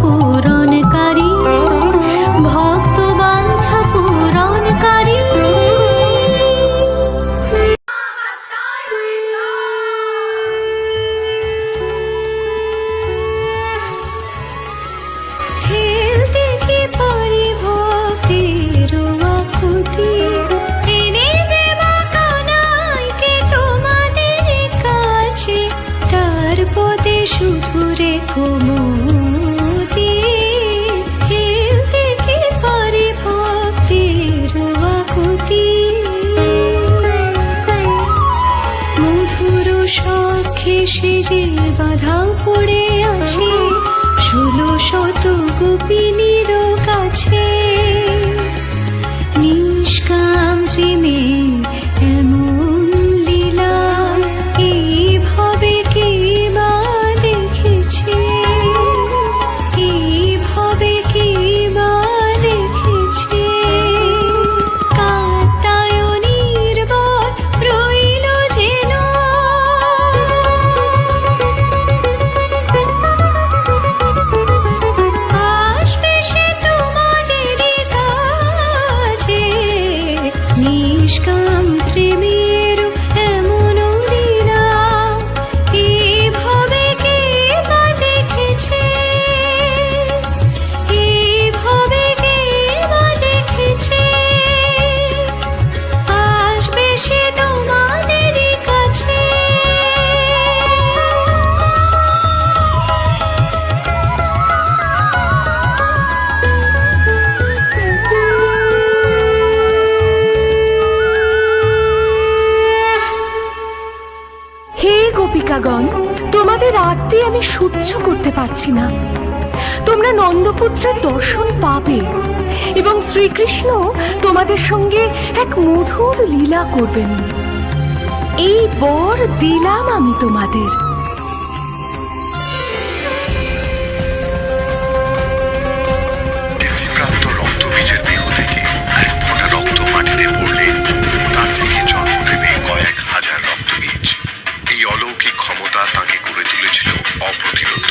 পূরণকারী ভক্ত বাঞ্ছা পূরণকারী ঠেলতে কি পারি সখে সেজে বাধা পড়ে আছে ষোলো শত গোপিনীর কাছে। গোপিকাগণ তোমাদের আরতি আমি সহ্য করতে পারছি না। তোমরা নন্দপুত্রের দর্শন পাবে এবং শ্রীকৃষ্ণ তোমাদের সঙ্গে এক মধুর লীলা করবেন। এই বর দিলাম আমি তোমাদের। অপ্রতিরোধ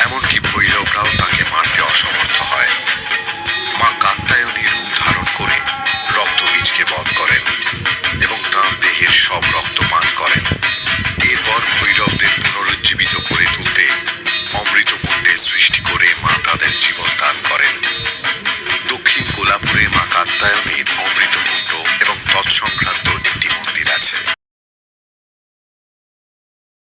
এমনকি ভৈরবরাও তাকে মারতে অসমর্থ হয়। মা কাত্তায়নী রূপ ধারণ করে রক্তবীজকে বধ করেন এবং তাঁর দেহের সব রক্ত পান করেন। এরপর ভৈরবদের পুনরুজ্জীবিত করে তুলতে অমৃত কুণ্ডের সৃষ্টি করে মা তাদের জীবন দান করেন। দক্ষিণ কোলাপুরে মা কাত্তায়নীর অমৃতকুণ্ড এবং তৎসংক্রান্ত